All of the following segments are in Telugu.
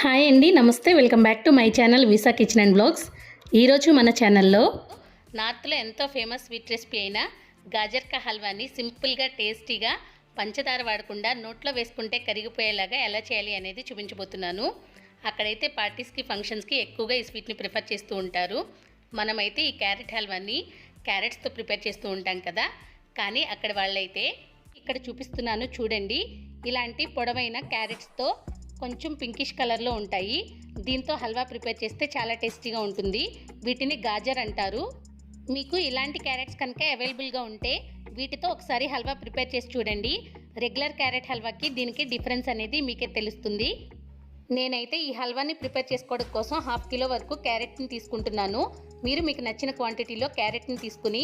హాయ్ అండి నమస్తే. Welcome back to my channel Visa kitchen and blogs. ఈరోజు మన ఛానల్లో నార్త్లో ఎంతో ఫేమస్ స్వీట్ రెసిపీ అయిన గాజర్కా హల్వాని సింపుల్గా టేస్టీగా పంచదార వాడకుండా నోట్లో వేసుకుంటే కరిగిపోయేలాగా ఎలా చేయాలి అనేది చూపించబోతున్నాను. అక్కడైతే పార్టీస్కి ఫంక్షన్స్కి ఎక్కువగా ఈ స్వీట్ని ప్రిఫర్ చేస్తూ ఉంటారు. మనమైతే ఈ క్యారెట్ హల్వాని క్యారెట్స్తో ప్రిపేర్ చేస్తూ ఉంటాం కదా. కానీ అక్కడ వాళ్ళైతే ఇక్కడ చూపిస్తున్నాను చూడండి. ఇలాంటి పొడవైన క్యారెట్స్తో కొంచెం పింకిష్ కలర్లో ఉంటాయి. దీంతో హల్వా ప్రిపేర్ చేస్తే చాలా టేస్టీగా ఉంటుంది. వీటిని గాజర్ అంటారు. మీకు ఇలాంటి క్యారెట్స్ కనుక అవైలబుల్గా ఉంటే వీటితో ఒకసారి హల్వా ప్రిపేర్ చేసి చూడండి. రెగ్యులర్ క్యారెట్ హల్వాకి దీనికి డిఫరెన్స్ అనేది మీకే తెలుస్తుంది. నేనైతే ఈ హల్వాని ప్రిపేర్ చేసుకోవడం కోసం హాఫ్ కిలో వరకు క్యారెట్ని తీసుకుంటున్నాను. మీరు మీకు నచ్చిన క్వాంటిటీలో క్యారెట్ని తీసుకుని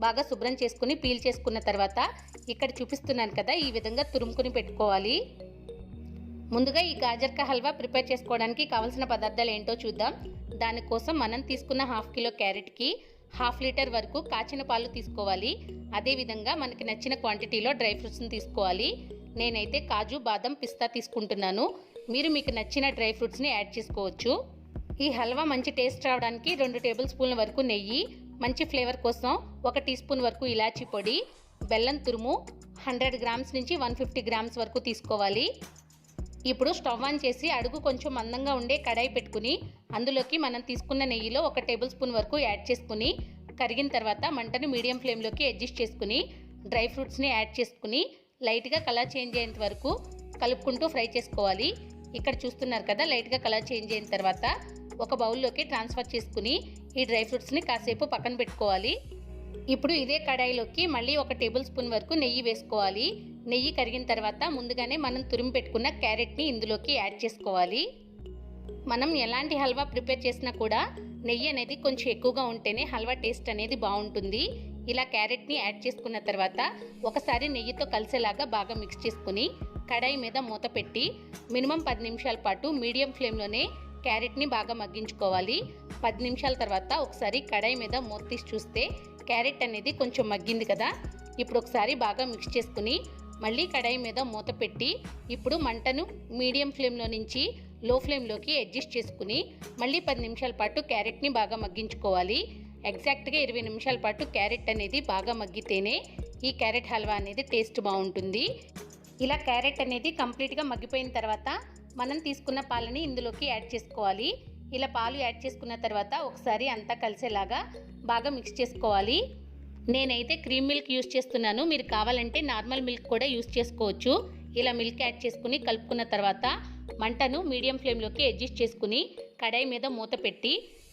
బాగా శుభ్రం చేసుకుని పీల్ చేసుకున్న తర్వాత ఇక్కడ చూపిస్తున్నాను కదా ఈ విధంగా తురుముకుని పెట్టుకోవాలి. ముందుగా ఈ గాజర్క హల్వా ప్రిపేర్ చేసుకోవడానికి కావాల్సిన పదార్థాలు ఏంటో చూద్దాం. దానికోసం మనం తీసుకున్న హాఫ్ కిలో క్యారెట్కి హాఫ్ లీటర్ వరకు కాచిన పాలు తీసుకోవాలి. అదేవిధంగా మనకి నచ్చిన క్వాంటిటీలో డ్రై ఫ్రూట్స్ని తీసుకోవాలి. నేనైతే కాజు బాదం పిస్తా తీసుకుంటున్నాను. మీరు మీకు నచ్చిన డ్రై ఫ్రూట్స్ని యాడ్ చేసుకోవచ్చు. ఈ హల్వా మంచి టేస్ట్ రావడానికి రెండు టేబుల్ స్పూన్ల వరకు నెయ్యి మంచి ఫ్లేవర్ కోసం ఒక టీ స్పూన్ వరకు ఇలాచీ పొడి బెల్లం తురుము హండ్రెడ్ గ్రామ్స్ నుంచి వన్ ఫిఫ్టీ గ్రామ్స్ వరకు తీసుకోవాలి. ఇప్పుడు స్టవ్ ఆన్ చేసి అడుగు కొంచెం మందంగా ఉండే కడాయి పెట్టుకుని అందులోకి మనం తీసుకున్న నెయ్యిలో ఒక టేబుల్ స్పూన్ వరకు యాడ్ చేసుకుని కరిగిన తర్వాత మంటను మీడియం ఫ్లేమ్లోకి అడ్జస్ట్ చేసుకుని డ్రై ఫ్రూట్స్ని యాడ్ చేసుకుని లైట్గా కలర్ చేంజ్ అయ్యేంత వరకు కలుపుకుంటూ ఫ్రై చేసుకోవాలి. ఇక్కడ చూస్తున్నారు కదా లైట్గా కలర్ చేంజ్ అయిన తర్వాత ఒక బౌల్లోకి ట్రాన్స్ఫర్ చేసుకుని ఈ డ్రై ఫ్రూట్స్ని కాసేపు పక్కన పెట్టుకోవాలి. ఇప్పుడు ఇదే కడాయిలోకి మళ్ళీ ఒక టేబుల్ స్పూన్ వరకు నెయ్యి వేసుకోవాలి. నెయ్యి కరిగిన తర్వాత ముందుగానే మనం తురిమి పెట్టుకున్న క్యారెట్ని ఇందులోకి యాడ్ చేసుకోవాలి. మనం ఎలాంటి హల్వా ప్రిపేర్ చేసినా కూడా నెయ్యి అనేది కొంచెం ఎక్కువగా ఉంటేనే హల్వా టేస్ట్ అనేది బాగుంటుంది. ఇలా క్యారెట్ని యాడ్ చేసుకున్న తర్వాత ఒకసారి నెయ్యితో కలిసేలాగా బాగా మిక్స్ చేసుకుని కడాయి మీద మూత పెట్టి మినిమం పది నిమిషాల పాటు మీడియం ఫ్లేమ్లోనే క్యారెట్ని బాగా మగ్గించుకోవాలి. పది నిమిషాల తర్వాత ఒకసారి కడాయి మీద మూత తీసి చూస్తే క్యారెట్ అనేది కొంచెం మగ్గింది కదా. ఇప్పుడు ఒకసారి బాగా మిక్స్ చేసుకుని మళ్ళీ కడాయి మీద మూత పెట్టి ఇప్పుడు మంటను మీడియం ఫ్లేమ్లో నుంచి లో ఫ్లేమ్లోకి అడ్జస్ట్ చేసుకుని మళ్ళీ పది నిమిషాల పాటు క్యారెట్ని బాగా మగ్గించుకోవాలి. ఎగ్జాక్ట్గా ఇరవై నిమిషాల పాటు క్యారెట్ అనేది బాగా మగ్గితేనే ఈ క్యారెట్ హల్వా అనేది టేస్ట్ బాగుంటుంది. ఇలా క్యారెట్ అనేది కంప్లీట్గా మగ్గిపోయిన తర్వాత మనం తీసుకున్న పాలని ఇందులోకి యాడ్ చేసుకోవాలి. ఇలా పాలు యాడ్ చేసుకున్న తర్వాత ఒకసారి అంతా కలిసేలాగా బాగా మిక్స్ చేసుకోవాలి. నేనైతే క్రీమ్ మిల్క్ యూస్ చేస్తున్నాను. మీరు కావాలంటే నార్మల్ మిల్క్ కూడా యూస్ చేసుకోవచ్చు. ఇలా మిల్క్ యాడ్ చేసుకుని కలుపుకున్న తర్వాత మంటను మీడియం ఫ్లేమ్లోకి అడ్జస్ట్ చేసుకుని కడాయి మీద మూత పెట్టి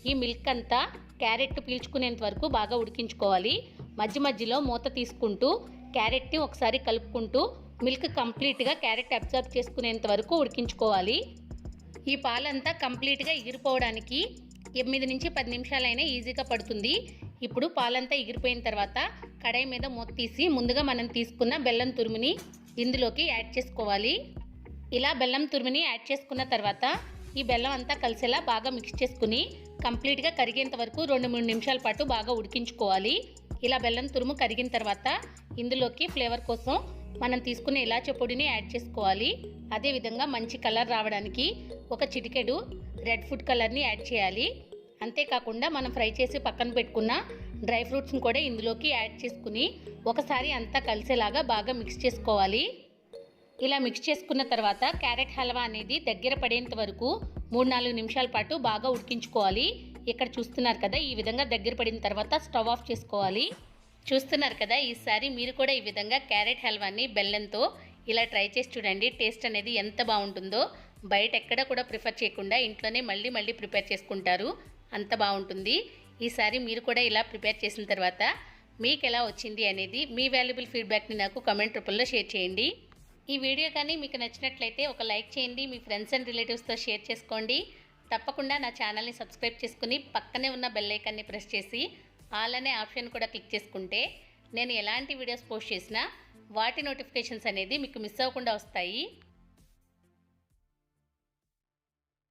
ఈ మిల్క్ అంతా క్యారెట్ పీల్చుకునేంత వరకు బాగా ఉడికించుకోవాలి. మధ్య మధ్యలో మూత తీసుకుంటూ క్యారెట్ని ఒకసారి కలుపుకుంటూ మిల్క్ కంప్లీట్గా క్యారెట్ అబ్జర్వ్ చేసుకునేంత వరకు ఉడికించుకోవాలి. ఈ పాలంతా కంప్లీట్గా ఎగిరిపోవడానికి ఎనిమిది నుంచి పది నిమిషాలైనా ఈజీగా పడుతుంది. ఇప్పుడు పాలంతా ఎగిరిపోయిన తర్వాత కడాయి మీద మూత తీసి ముందుగా మనం తీసుకున్న బెల్లం తురుముని ఇందులోకి యాడ్ చేసుకోవాలి. ఇలా బెల్లం తురుముని యాడ్ చేసుకున్న తర్వాత ఈ బెల్లం అంతా కలిసేలా బాగా మిక్స్ చేసుకుని కంప్లీట్గా కరిగేంత వరకు రెండు మూడు నిమిషాల పాటు బాగా ఉడికించుకోవాలి. ఇలా బెల్లం తురుము కరిగిన తర్వాత ఇందులోకి ఫ్లేవర్ కోసం మనం తీసుకునే ఇలాచ పొడిని యాడ్ చేసుకోవాలి. అదేవిధంగా మంచి కలర్ రావడానికి ఒక చిటికెడు రెడ్ ఫుడ్ కలర్ని యాడ్ చేయాలి. అంతేకాకుండా మనం ఫ్రై చేసి పక్కన పెట్టుకున్న డ్రై ఫ్రూట్స్ని కూడా ఇందులోకి యాడ్ చేసుకుని ఒకసారి అంతా కలిసేలాగా బాగా మిక్స్ చేసుకోవాలి. ఇలా మిక్స్ చేసుకున్న తర్వాత క్యారెట్ హల్వా అనేది దగ్గర పడేంత వరకు మూడు నాలుగు నిమిషాల పాటు బాగా ఉడికించుకోవాలి. ఇక్కడ చూస్తున్నారు కదా ఈ విధంగా దగ్గర పడిన తర్వాత స్టవ్ ఆఫ్ చేసుకోవాలి. చూస్తున్నారు కదా ఈసారి మీరు కూడా ఈ విధంగా క్యారెట్ హల్వాని బెల్లంతో ఇలా ట్రై చేసి చూడండి టేస్ట్ అనేది ఎంత బాగుంటుందో. బయట ఎక్కడ కూడా ప్రిఫర్ చేయకుండా ఇంట్లోనే మళ్ళీ మళ్ళీ ప్రిపేర్ చేసుకుంటారు. అంత బాగుంటుంది. ఈసారి మీరు కూడా ఇలా ప్రిపేర్ చేసిన తర్వాత మీకు ఎలా వచ్చింది అనేది మీ వాల్యుబుల్ ఫీడ్బ్యాక్ని నాకు కమెంట్ రూపంలో షేర్ చేయండి. ఈ వీడియో కానీ మీకు నచ్చినట్లయితే ఒక లైక్ చేయండి మీ ఫ్రెండ్స్ అండ్ రిలేటివ్స్తో షేర్ చేసుకోండి. తప్పకుండా నా ఛానల్ని సబ్స్క్రైబ్ చేసుకుని పక్కనే ఉన్న బెల్లైకాన్ని ప్రెస్ చేసి ఆల్ అనే ఆప్షన్ కూడా క్లిక్ చేసుకుంటే నేను ఎలాంటి వీడియోస్ పోస్ట్ చేసినా వాటి నోటిఫికేషన్స్ అనేది మీకు మిస్ అవ్వకుండా వస్తాయి.